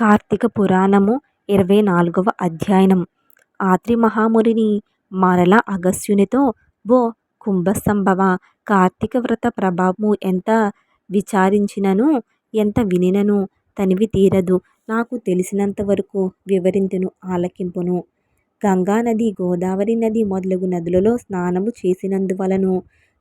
కార్తీక పురాణము ఇరవై నాలుగవ అధ్యయనం ఆత్రి మహామునిని మరల అగస్త్యునితో ఓ కుంభసంభవ కార్తీక వ్రత ప్రభావము ఎంత విచారించినను ఎంత వినినను తనివి తీరదు నాకు తెలిసినంత వరకు వివరింతును ఆలకింపును. గంగానది గోదావరి నది మొదలగు నదులలో స్నానము చేసినందువలను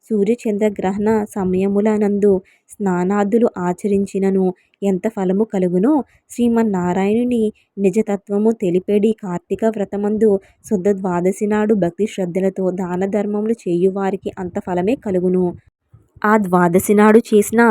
సూర్యచంద్రగ్రహణ సమయములనందు స్నానాదులు ఆచరించినను ఎంత ఫలము కలుగునో శ్రీమన్నారాయణుని నిజతత్వము తెలిపెడి కార్తీక వ్రతమందు శుద్ధ ద్వాదశి నాడు భక్తి శ్రద్ధలతో దాన ధర్మములు చేయువారికి అంత ఫలమే కలుగును. ఆ ద్వాదశి నాడు చేసిన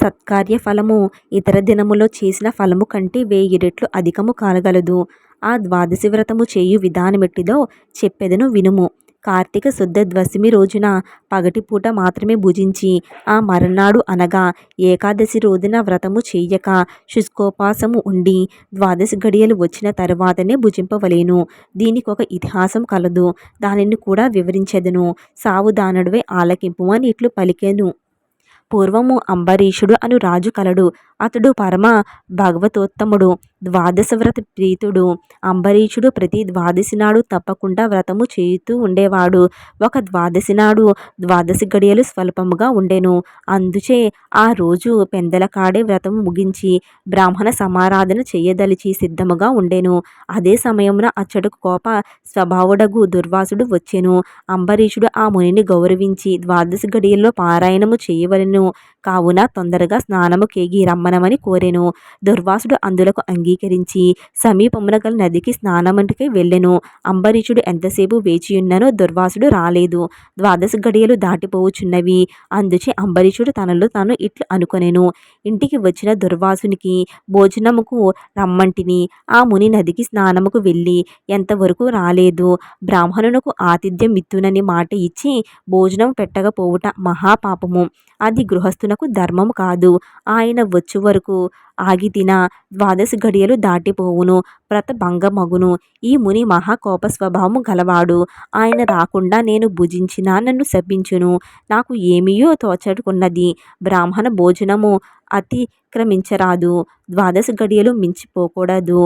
సత్కార్య ఫలము ఇతర దినములో చేసిన ఫలము కంటే వెయ్యి రెట్లు అధికము కాలగలదు. ఆ ద్వాదశి వ్రతము చేయు విధానమెట్టిదో చెప్పెదను వినుము. కార్తీక శుద్ధ ద్వశమి రోజున పగటిపూట మాత్రమే భుజించి ఆ మరునాడు అనగా ఏకాదశి రోజున వ్రతము చేయక శుష్కోపాసము ఉండి ద్వాదశి గడియలు వచ్చిన తరువాతనే భుజింపవలేను. దీనికి ఒక ఇతిహాసం కలదు. దానిని కూడా వివరించెదను. సావుదానుడివై ఆలకింపు అని ఇట్లు పలికెను. పూర్వము అంబరీషుడు అను రాజు కలడు. అతడు పరమ భగవతోత్తముడు. ద్వాదశ వ్రత ప్రీతుడు. అంబరీషుడు ప్రతి ద్వాదశి నాడు తప్పకుండా వ్రతము చేయుతూ ఉండేవాడు. ఒక ద్వాదశి నాడు ద్వాదశి గడియలు స్వల్పముగా ఉండెను. అందుచే ఆ రోజు పెందల కాడే వ్రతము ముగించి బ్రాహ్మణ సమారాధన చేయదలిచి సిద్ధముగా ఉండెను. అదే సమయమున అచ్చటకు కోప స్వభావుడగు దుర్వాసుడు వచ్చెను. అంబరీషుడు ఆ మునిని గౌరవించి ద్వాదశి గడియల్లో పారాయణము చేయవలెను. కావున తొందరగా స్నానము కేగి రమ్మనమని కోరెను. దుర్వాసుడు అందులకు అంగీ అంగీకరించి సమీపమున గల నదికి స్నానమునికి వెళ్ళెను. అంబరీషుడు ఎంతసేపు వేచియున్ననో దుర్వాసుడు రాలేదు. ద్వాదశ గడియలు దాటిపోవుచున్నవి అందుచే అంబరీషుడు తనలో తాను ఇట్లు అనుకొనెను. ఇంటికి వచ్చిన దుర్వాసునికి భోజనముకు రమ్మంటిని. ఆ ముని నదికి స్నానముకు వెళ్ళి ఎంతవరకు రాలేదు. బ్రాహ్మణునకు ఆతిథ్యం ఇత్తునని మాట ఇచ్చి భోజనం పెట్టకపోవుట మహాపాపము. అది గృహస్థునకు ధర్మము కాదు. ఆయన వచ్చు వరకు ఆగితిన ద్వాదశ ద్వాదశి గడియలు దాటిపోవును వ్రత భంగమగును ఈ ముని మహాకోప స్వభావము గలవాడు. ఆయన రాకుండా నేను భుజించినా నన్ను శపించును. నాకు ఏమీయో తోచటుకున్నది. బ్రాహ్మణ భోజనము అతిక్రమించరాదు. ద్వాదశ గడియలు మించిపోకూడదు.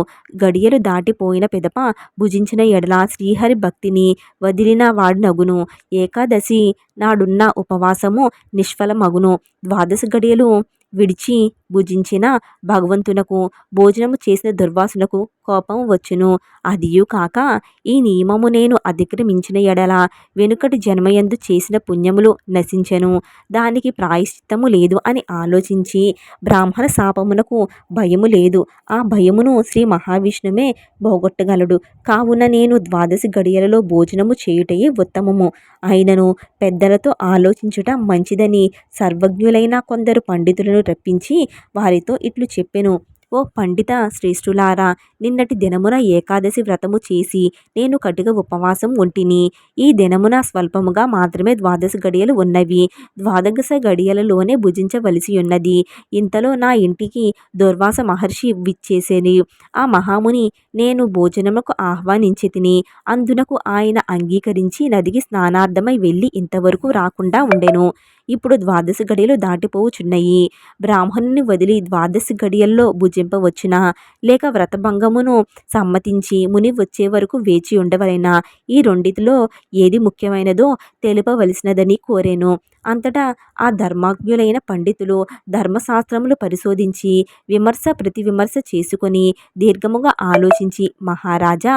గడియలు దాటిపోయిన పిదప భుజించిన ఎడల శ్రీహరి భక్తిని వదిలిన వాడు నగును. ఏకాదశి నాడున్న ఉపవాసము నిష్ఫలమగును. ద్వాదశ గడియలు విడిచి భుజించిన భగవంతునకు భోజనము చేసిన దుర్వాసులకు కోపం వచ్చును. అదియు కాక ఈ నియమము నేను అతిక్రమించిన ఎడల వెనుకటి జన్మయందు చేసిన పుణ్యములు నశించెను. దానికి ప్రాయశ్చిత్తము లేదు అని ఆలోచించి బ్రాహ్మణ శాపమునకు భయము లేదు. ఆ భయమును శ్రీ మహావిష్ణువే పోగొట్టగలడు. కావున నేను ద్వాదశి గడియలలో భోజనము చేయుటయే ఉత్తమము. అయినను పెద్దలతో ఆలోచించుట మంచిదని సర్వజ్ఞులైన కొందరు పండితులను రప్పించి వారితో ఇట్లు చెప్పెను. ఓ పండిత శ్రేష్ఠులారా నిన్నటి దినమున ఏకాదశి వ్రతము చేసి నేను కటిక ఉపవాసం ఉంటిని. ఈ దినమున స్వల్పముగా మాత్రమే ద్వాదశ గడియలు ఉన్నవి. ద్వాదశ గడియలలోనే భుజించవలసి ఉన్నది. ఇంతలో నా ఇంటికి దుర్వాస మహర్షి విచ్చేసేని ఆ మహాముని నేను భోజనముకు ఆహ్వానించి తిని అందునకు ఆయన అంగీకరించి నదికి స్నానార్థమై వెళ్ళి ఇంతవరకు రాకుండా ఉండెను. ఇప్పుడు ద్వాదశ గడియలు దాటిపోవుచున్నయి బ్రాహ్మణుని వదిలి ద్వాదశ గడియల్లో భుజ భుజింపవచ్చునా లేక వ్రతభంగమును సమ్మతించి ముని వచ్చే వరకు వేచి ఉండవలైనా? ఈ రెండిటిలో ఏది ముఖ్యమైనదో తెలుపవలసినదని కోరాను. అంతటా ఆ ధర్మాజ్ఞులైన పండితులు ధర్మశాస్త్రములు పరిశోధించి విమర్శ ప్రతి విమర్శ చేసుకొని దీర్ఘముగా ఆలోచించి మహారాజా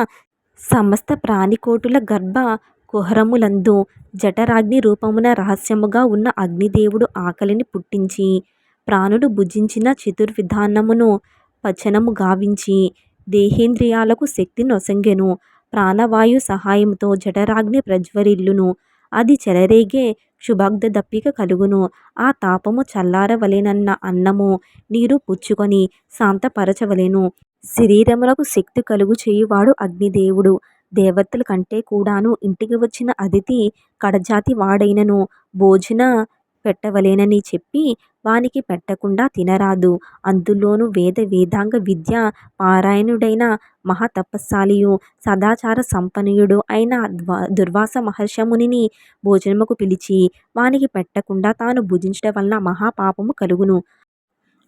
సమస్త ప్రాణికోటుల గర్భ కుహరములందు జఠరాగ్ని రూపమున రహస్యముగా ఉన్న అగ్నిదేవుడు ఆకలిని పుట్టించి ప్రాణుడు భుజించిన చతుర్విధానమును పచనము గావించి దేహేంద్రియాలకు శక్తి నొసంగెను. ప్రాణవాయు సహాయంతో జఠరాగ్ని ప్రజ్వరిల్లును. అది చెలరేగే క్షుభగ్ధ దప్పిక కలుగును. ఆ తాపము చల్లారవలేనన్న అన్నము నీరు పుచ్చుకొని శాంతపరచవలెను. శరీరములకు శక్తి కలుగు చేయువాడు అగ్నిదేవుడు. దేవతల కంటే కూడాను ఇంటికి వచ్చిన అతిథి కడజాతి వాడైనను. భోజన పెట్టవలెనని చెప్పి వానికి పెట్టకుండా తినరాదు. అందులోను వేద వేదాంగ విద్య పారాయణుడైన మహాతపస్సాలియు సదాచార సంపన్నుడు అయిన ద్వా దుర్వాస మహర్షమునిని భోజనముకు పిలిచి వానికి పెట్టకుండా తాను భుజించడం వలన మహాపాపము కలుగును.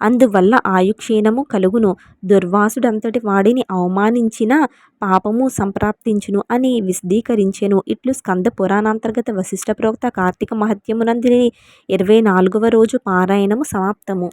అందువల్ల ఆయుక్షీణము కలుగును. దుర్వాసుడంతటి వాడిని అవమానించిన పాపము సంప్రాప్తించును అని విశదీకరించెను. ఇట్లు స్కంద పురాణాంతర్గత వశిష్ఠ ప్రవక్త కార్తీక మహత్యమునందిని ఇరవై నాలుగవ రోజు పారాయణము సమాప్తము.